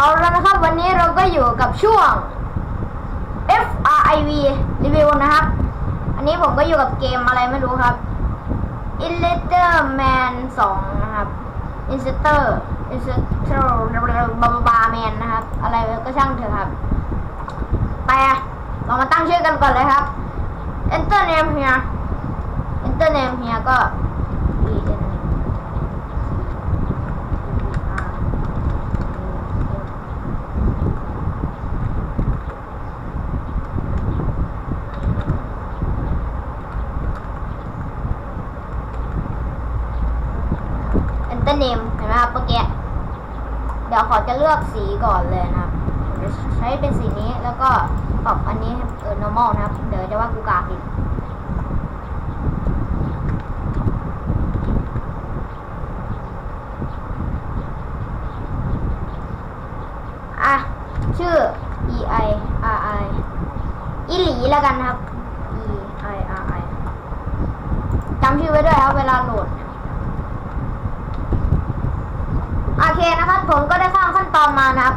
เอาแล้วนะครับวันนี้เราก็อยู่กับช่วง F R I V รีวิวนะครับ อันนี้ผมก็อยู่กับเกมอะไรไม่รู้ครับ i l l u s t r Man 2 นะครับ i n s t r i n s t r บาบาแมนนะครับ อะไรก็ช่างเถอะครับแต่เรามาตั้งชื่อกันก่อนเลยครับ Enter name here Enter name here ก็ E N N Enter name เห็นไหมครับเมื่อกี้เดี๋ยวขอจะเลือกสีก่อนเลยนะครับจะใช้เป็นสีนี้แล้วก็ปรับอันนี้เออ normal นะครับ เดี๋ยวจะว่ากูกากอีกอะ ชื่อ e i r i อีหลีแล้วกันนะครับ e i r i จำชื่อไว้ด้วยครับ เวลาโหลด โอ เคนะครับ ผมก็ได้ข้ามขั้นตอนมานะครับ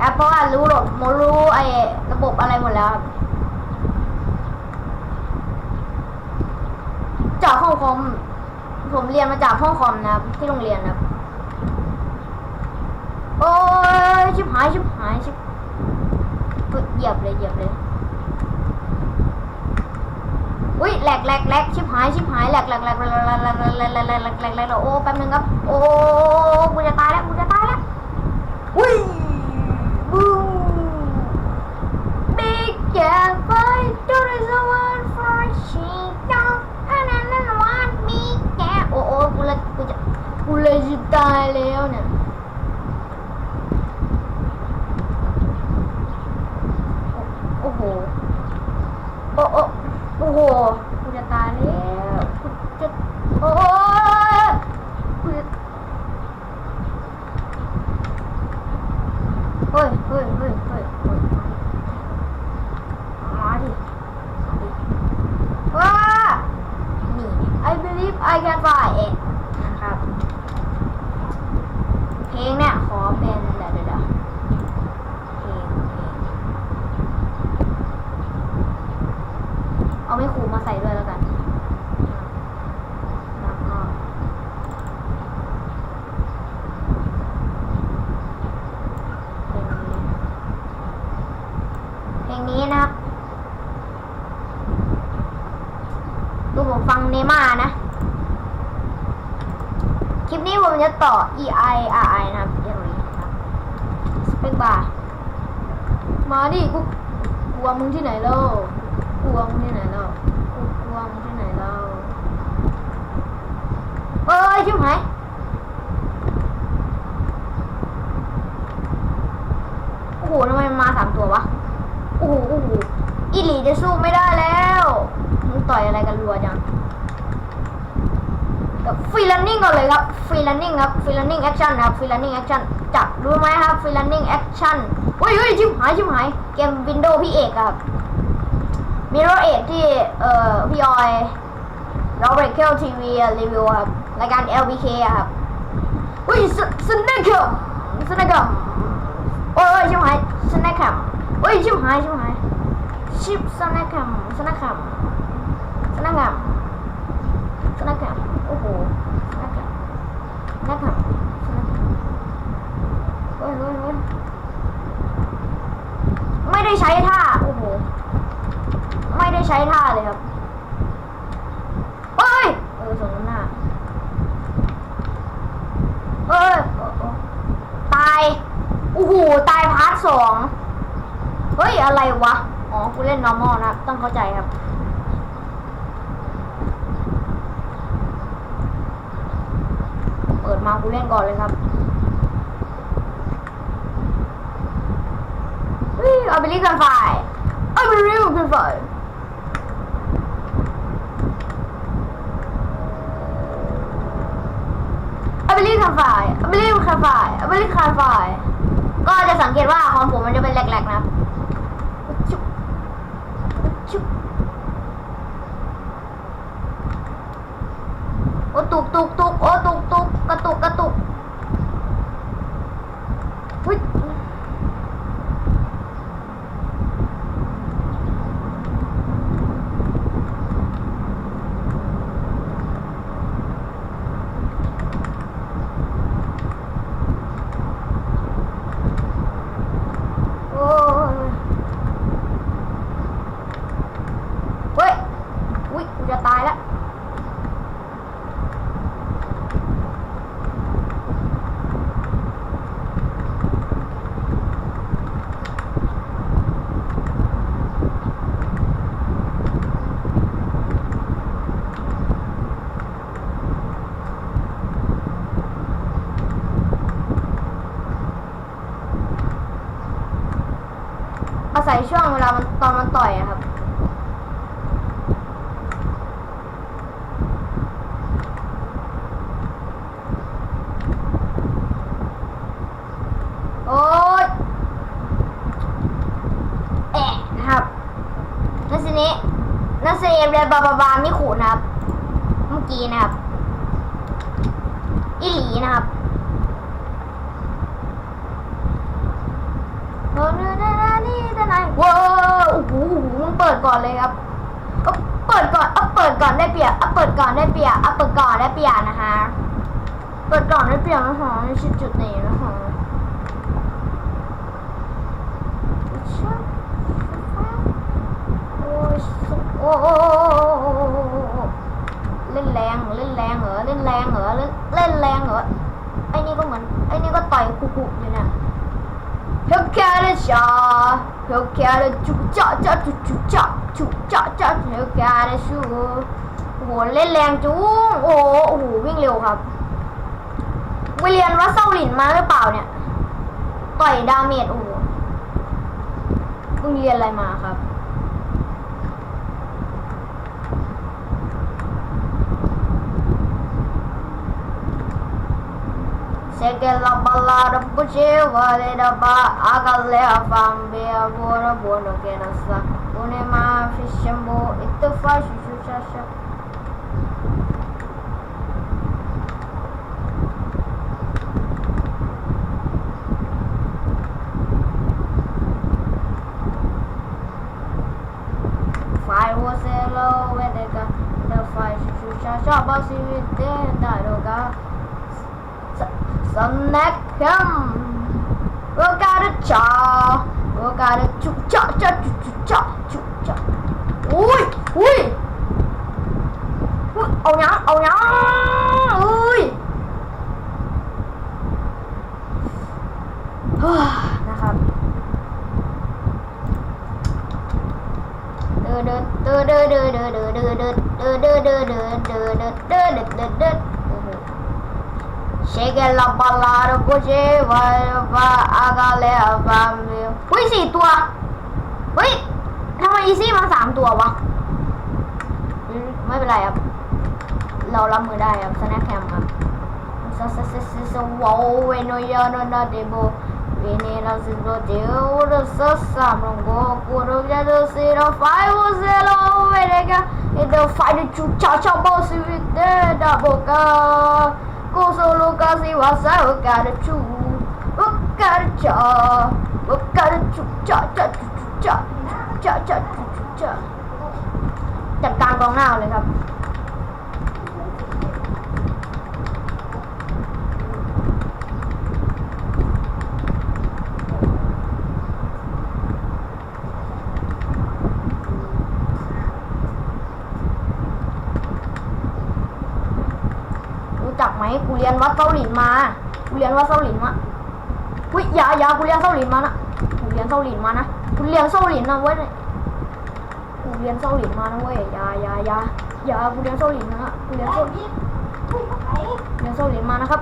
ครับเพราะว่ารู้หลดมรู้ไอ้ระบบอะไรหมดแล้วครับจากห้องคอมผมเรียนมาจากห้องคอมนะครับที่โรงเรียนนะครับโอ้ยชิบหายชิบหายชิบเหยียบเลยเหยียบเลย อุ้ยแหลกแหลกแหลกชิบหายชิบหายแหลกแหลกแหลกแหลกแหลกแหลกแหลกแหลกแหลกแหลกแหลกโอ้แป๊บนึงครับ โอ้กูจะตายแล้วกูจะตายแล้วอุ้ยบูบิ๊กแกไฟตัวนี้สวรรค์ฟอร์ชีดาวอันนั้นนั่นวันบิ๊กแกโอ้โอ้กูเลยกูจะกูเลยจะตายแล้วเนี่ย I can fly it E I R I นะครับเองนี้นะครับสเปกบาร์มาดิกูกลัวมึงที่ไหนเล่ากลัวมึงที่ไหนเล่ากูกลัวมึงที่ไหนเล่าเอ้ยชิบหายโอ้โหทำไมมันมาสามตัววะโอ้โหโอ้โหอีหลีจะสู้ไม่ได้แล้วมึงต่อยอะไรกันรัวจัง ฟรีแลนนิ่งก่อนเลยครับฟรีแลนนิ่งครับฟรีแลนนิ่งแอคชั่นครับฟรีแลนนิ่งแอคชั่นจับรู้ไหมครับฟรีแลนนิ่งแอคชั่นอุ้ยอุ้ยชิบหายชิบหายเกมวินโดว์พี่เอกครับมีรเอกที่เอ่อพี่ออยเราเบรกเคิลทีวีรีวิวครับรายการ LBK ครับอุ้ยสสแน็คคัมสแน็คคัมโอ้ยชิบหายสแน็คคัมอุ้ยชิบหายชิบหายชิบสแน็คคัมสแน็คคัมสแน็คคัม นักแข่งโอ้โหสนักแข่งสนักแข่งสนักแข่งเฮ้ยเฮ้ยเฮ้ยไม่ได้ใช้ท่า โอ้โห ไม่ได้ใช้ท่าเลยครับเฮ้ยเออสมน้ำหน้าเอ้ยเออเออตาย โอ้โห ตายพาร์ทสอง เฮ้ย อะไรวะ อ๋อ กูเล่น normal นะ ต้องเข้าใจครับ เปิดมากูเล่นก่อนเลยครับเฮ้ยเอาไปรีกันไฟเอาไปรีกันไฟเอาไปรีกันไฟเอาไปรีกันไฟเอาไปรีกันไฟก็จะสังเกตว่าของผมมันจะเป็นแหลกๆนะครับชุบชุบโอ้ตุกตุกตุกโอ้ตุกตุก กระตุกกระตุกอุ้ยจะตายแล้ว ศัยช่วงเวลามันตอนมันต่อยอะครับ โอ๊ยแอะนะครับนัสนี้นัสเนีเรียบาบาบามิขุนะครับ เมื่อกี้นะครับ อิหลีนะครับโอ้ยนะนี่ทนาย ว้าวโอ้โหมึงเปิดก่อนเลยครับเอาเปิดก่อนเอาเปิดก่อนได้เปรียบเอาเปิดก่อนได้เปรียบเอาเปิดก่อนได้เปรียบนะคะ เปิดก่อนได้เปรียบนะคะในี่คือจุดนี้นะคะโอ้โอ้โอ้โอ้โอ้โอ้โอ้โอ้เล่นแรงเล่นแรงเหรอเล่นแรงเหรอเล่นเล่นแรงเหรอไอ้นี่ก็เหมือนไอ้นี่ก็ต่อยคุกๆอยู่เนี่ย เฮลแคร์จ้าเฮลแคร์จุจ้าจ้าจุจุจ้าจุจ้าจ้าเฮลแคร์ชูโอ้โหเล่นแรงจุ้งโอ้โหโอ้โหวิ่งเร็วครับไปเรียนวัดเซาหลินมาหรือเปล่าเนี่ย ต่อยดาเมจโอ้โหมึงเรียนอะไรมาครับ Şekerle ballarım bu şey var edaba Akıllı yapam bir abone bunu kenasa Unima fişim bu ittifa şuşu şaşı Fire was hello when they got the fire shoot shot shot daroga do ga snack him. We got a cha. We got a chu cha cha chu chu cha chu cha. Ui, ui. Ui, Ồ nhá, ồ nhá. Ui. นะครับเดินเดินเดินเดินเดินเดินเดินเดินเดินเดินเดินเดินเดิน เดินเดินเดินเดินเดินเดินเดินโอ้โห Shake la ballata faceva va a gale a fammi เฮ้ยสี่ตัวเฮ้ยทำไมอีซี่มาสามตัววะไม่เป็นไรครับ เรารับมือได้ครับสแน็คแคมครับซาซาซาซาซาว้าวเวนอยาโนนาเดโบเวเนลาซิโรเดโอรสสามลงโกกูรูยาโดซีโรไฟวเซโลเวเดกาเอเดไฟเดจูชาชาบอสิวิเดดาโบกา Go solo casi wasa wakara chu wakara cha wakara chu cha cha chu chu cha cha cha chu chu cha จัดการกองหน้าเลยครับ รู้จั กไหมกูเรียนวัดเซาหลินมา กูเรียนวัดเซาหลินมาอุ้ยอย่าอย่ากูเรียนเซาหลินมานะ กูเรียนเซาหลินมานะ กูเรียนเซาหลินนะเว้ย กูเรียนเซาหลินมานะเว้ย อย่าอย่าอย่าอย่ากูเรียนเซาหลินนะกูเรียนเซาเรียนเซาหลินมานะครับ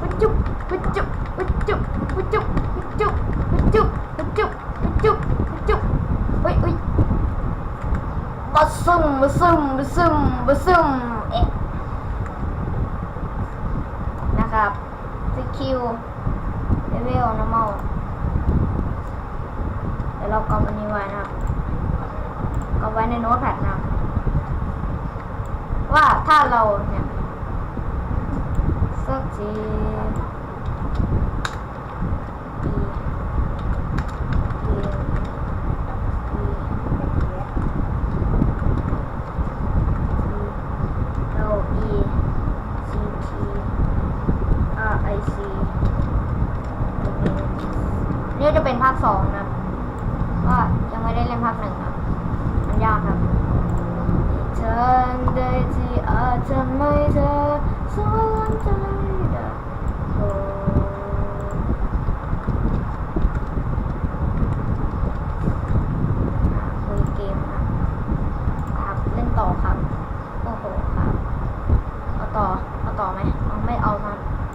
วิจุบวิจุบวิจุบวิจุบวิจุบวิจุบวิจุบวิจุบวิจุบเฮ้ยเฮ้ยบัซึมบัซึมบัซึมบัซึมเอ๊ะ นะครับ สกิลเลเวลนอร์มอลเดี๋ยวเรากรอบอันนี้ไว้นะครับกรอบไว้ในโน้ตแพดนะครับว่าถ้าเราเนี่ยสักทีันใดที่อาจจะไม่เจอสวนทาง